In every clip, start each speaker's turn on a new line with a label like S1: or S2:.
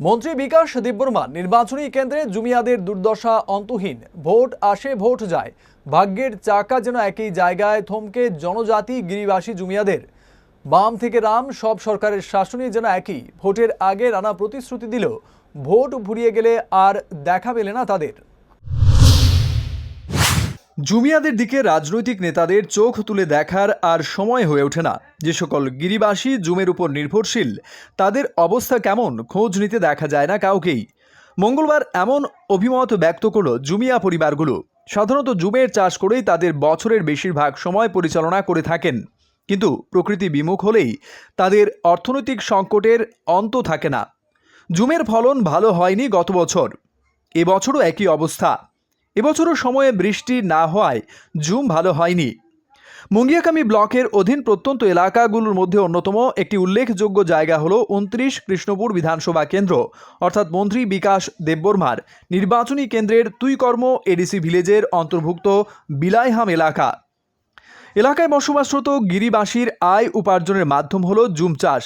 S1: মন্ত্রী বিকাশ দেববর্মা নির্বাচনী কেন্দ্রে জুমিয়াদের দুর্দশা অন্তহীন। ভোট আসে, ভোট যায়। ভাগ্যের চাকা যেন একই জায়গায় থমকে জনজাতি গিরিবাসী জুমিয়াদের। বাম থেকে রাম, সব সরকারের শাসনই যেন একই। ভোটের আগে নানা প্রতিশ্রুতি দিল ভোট ভুরিয়ে গেলে আর দেখা পেলে না তাদের। জুমিয়াদের দিকে রাজনৈতিক নেতাদের চোখ তুলে দেখার আর সময় হয়ে ওঠে না। যে সকল গিরিবাসী জুমের উপর নির্ভরশীল, তাদের অবস্থা কেমন খোঁজ নিতে দেখা যায় না কাউকেই। মঙ্গলবার এমন অভিমত ব্যক্ত করল জুমিয়া পরিবারগুলো। সাধারণত জুমের চাষ করেই তাদের বছরের বেশিরভাগ সময় পরিচালনা করে থাকেন। কিন্তু প্রকৃতি বিমুখ হলেই তাদের অর্থনৈতিক সংকটের অন্ত থাকে না। জুমের ফলন ভালো হয়নি গত বছর। এবছরও একই অবস্থা। এবছরও সময়ে বৃষ্টি না হওয়ায় জুম ভালো হয়নি। মুঙ্গিয়াকামি ব্লকের অধীন প্রত্যন্ত এলাকাগুলোর মধ্যে অন্যতম একটি উল্লেখযোগ্য জায়গা হল উনত্রিশ কৃষ্ণপুর বিধানসভা কেন্দ্র, অর্থাৎ মন্ত্রী বিকাশ দেববর্মার নির্বাচনী কেন্দ্রের তুইকর্ম এডিসি ভিলেজের অন্তর্ভুক্ত বিলাইহাম এলাকা। এলাকায় বসবাসরত গিরিবাসীর আয় উপার্জনের মাধ্যম হল জুম চাষ।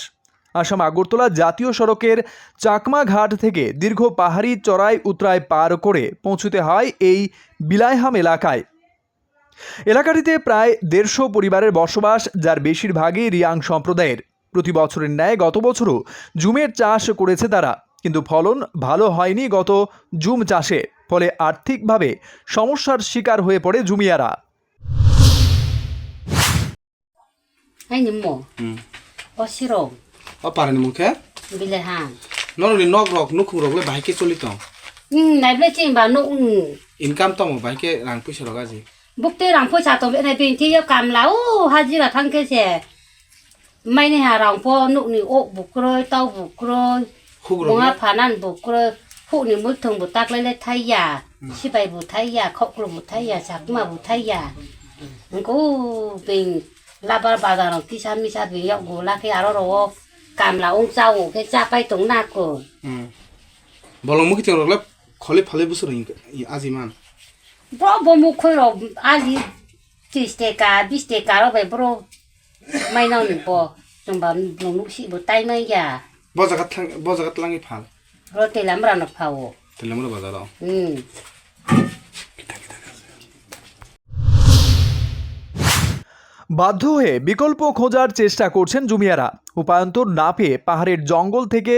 S1: আসাম আগরতলা জাতীয় সড়কের চাকমা ঘাট থেকে দীর্ঘ পাহাড়ি চড়াই উতরাই পার করে পৌঁছতে হয় এই বিলাইহাম এলাকায় এলাকাটিতে প্রায় দেড়শো পরিবারের বসবাস যার বেশিরভাগই রিয়াং সম্প্রদায়ের প্রতি বছরের ন্যায় গত বছরও জুমের চাষ করেছে তারা কিন্তু ফলন ভালো হয়নি গত জুম চাষে ফলে আর্থিকভাবে সমস্যার শিকার হয়ে পড়ে জুমিয়ারা
S2: Hai ni mo.
S3: Hmm.
S2: O siro.
S3: 어 빠르 অ
S2: পারেন মুখে
S3: বিলে হ্যাঁ নরলি নক রক নুকু রকলে বাইকে চলিত
S2: হুম নাই বলে চিন বা নুক
S3: ইনকাম তম বাইকে রাং পয়সা
S2: রক আজি বুকতে রাং পয়সা তো বেনে বিন থি ইয়া কাম লাও
S3: হাজিরা
S2: থাংকে সে
S3: মাইনে
S2: হা রাং পো নুক নি ও বুকরই তাও বুকরই হুগরো মা ফানান বুকরই হুনি মুল থং বু তাকলাই লাই থাইয়া সিবাই বু থাইয়া খকলো বু থাইয়া সাকুমা বু থাইয়া ngô bình la ba ba giờ nó kia mi sát vì nhau gula cái áo rồi ong chao ke cha pai tung na ko.
S3: বল মুখি তে রকলে খলে ফালে বুসর আজি মান
S2: bro bo mu khoi ro ali tis te ka bis te ka ro be bro mai no ni bo tum ba no nu si bo tai mai ya
S3: বজাগাত থাং বজাগাত লাঙি ফাল
S2: ro te lam ra no pha wo
S3: তেলে
S1: বাধ্য হয়ে বিকল্প খোঁজার চেষ্টা করছেন জুমিয়ারা। উপায়ন্তর না পেয়ে পাহাড়ের জঙ্গল থেকে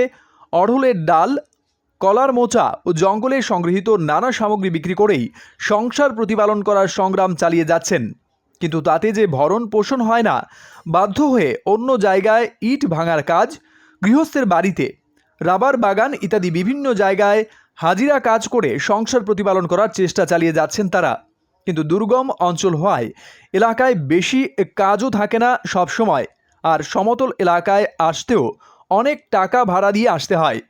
S1: অড়হলের ডাল, কলার মোচা ও জঙ্গলে সংগৃহীত নানা সামগ্রী বিক্রি করেই সংসার প্রতিপালন করার সংগ্রাম চালিয়ে যাচ্ছেন। কিন্তু তাতে যে ভরণ পোষণ হয় না, বাধ্য হয়ে অন্য জায়গায় ইট ভাঙার কাজ, গৃহস্থের বাড়িতে রাবার বাগান ইত্যাদি বিভিন্ন জায়গায় হাজিরা কাজ করে সংসার প্রতিপালন করার চেষ্টা চালিয়ে যাচ্ছেন তারা। কিন্তু দুর্গম অঞ্চল হওয়ায় এলাকায় বেশি কাজও থাকে না সব সময়। আর সমতল এলাকায় আসতেও অনেক টাকা ভাড়া দিয়ে আসতে হয়।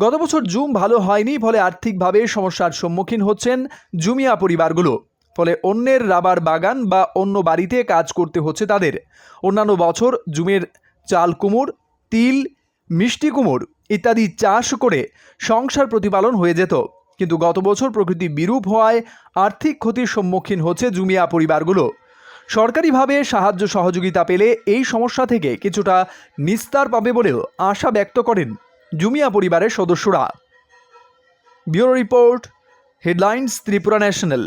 S1: গত বছর জুম ভালো হয়নি, ফলে আর্থিকভাবে সমস্যার সম্মুখীন হচ্ছেন জুমিয়া পরিবারগুলো। ফলে অন্যের রাবার বাগান বা অন্য বাড়িতে কাজ করতে হচ্ছে তাদের। অন্যান্য বছর জুমের চাল কুমোর, তিল, মিষ্টি কুমোর ইত্যাদি চাষ করে সংসার প্রতিপালন হয়ে যেত। কিন্তু গত বছর প্রকৃতি বিরূপ হওয়ায় আর্থিক ক্ষতির সম্মুখীন হচ্ছে জুমিয়া পরিবারগুলো। সরকারিভাবে সাহায্য সহযোগিতা পেলে এই সমস্যা থেকে কিছুটা নিস্তার পাবে বলেও আশা ব্যক্ত করেন জুমিয়া পরিবারের সদস্যরা। Bureau report, headlines, Tripura national.